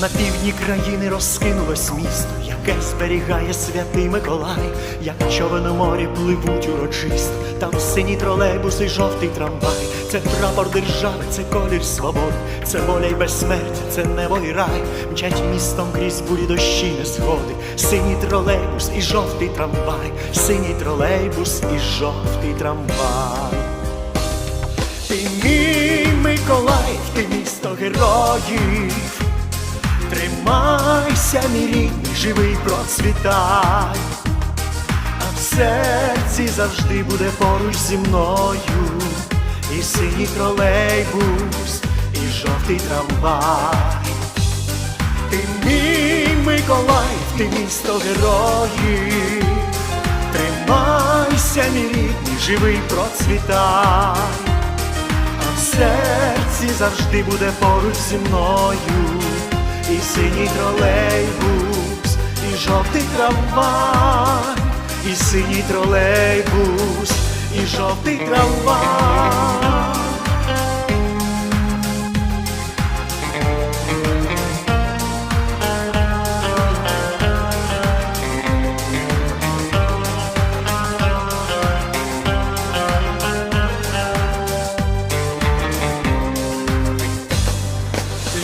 На півдні країни розкинулось місто, яке зберігає святий Миколай, як човен у морі пливуть урочисто, там сині тролейбуси, жовтий трамвай, це прапор держави, це колір свободи, це воля й безсмертя, це небо і рай, мчать містом крізь бурі дощі не сходи, синій тролейбус і жовтий трамвай, синій тролейбус і жовтий трамвай. Ти мій Миколаїв, ти місто героїв. Тримайся, мій рідний, живий процвітай, а в серці завжди буде поруч зі мною, і синій тролейбус, і жовтий трамвай. Ти мій Миколаїв, ти місто героїв. Тримайся, мій рідний, живий процвітай, а в серці завжди буде поруч зі мною і синій тролейбус, і жовтий трамвай, і синій тролейбус, і жовтий трамвай.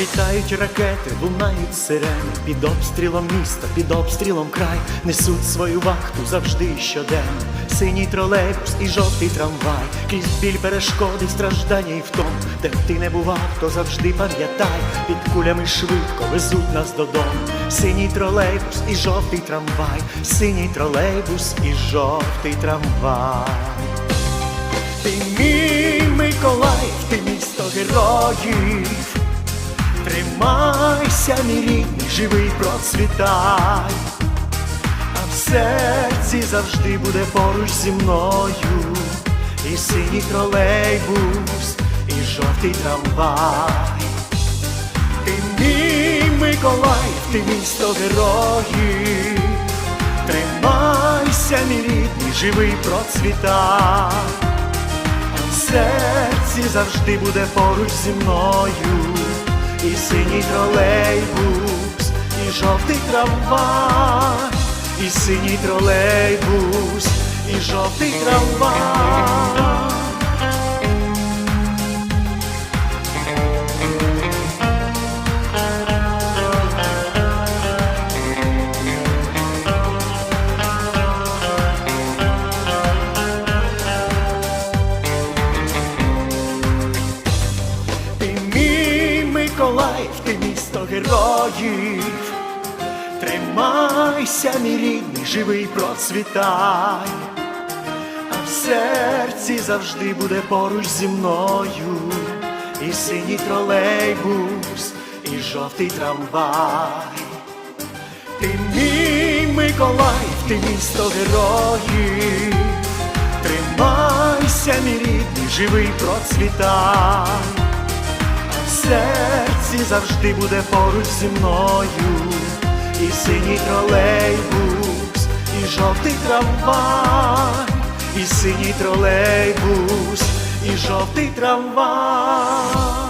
Літають ракети, лунають сирени, під обстрілом міста, під обстрілом край, несуть свою вахту завжди щоденно. Синій тролейбус і жовтий трамвай, крізь біль перешкоди, страждання і втом, де б ти не бував, то завжди пам'ятай, під кулями швидко везуть нас додому. Синій тролейбус і жовтий трамвай, синій тролейбус і жовтий трамвай. Ти мій Миколаїв, ти місто героїв. Тримайся, мій живий процвітай, а в серці завжди буде поруч зі мною, і синій тролейбус, і жовтий трамвай. Ти мій Миколаїв, ти місто героїв. Тримайся, мій рідний, живий процвітай, а в серці завжди буде поруч зі мною і синій тролейбус, і жовтий трамвай, і синій тролейбус, і жовтий трамвай. Миколаїв, ти місто героїв. Тримайся, мій рідний, живий процвітай, а в серці завжди буде поруч зі мною, і синій тролейбус, і жовтий трамвай. Ти мій Миколаїв, ти місто героїв. Тримайся, мій рідний, живий процвітай, серці завжди буде поруч зі мною, і синій тролейбус, і жовтий трамвай, і синій тролейбус, і жовтий трамвай.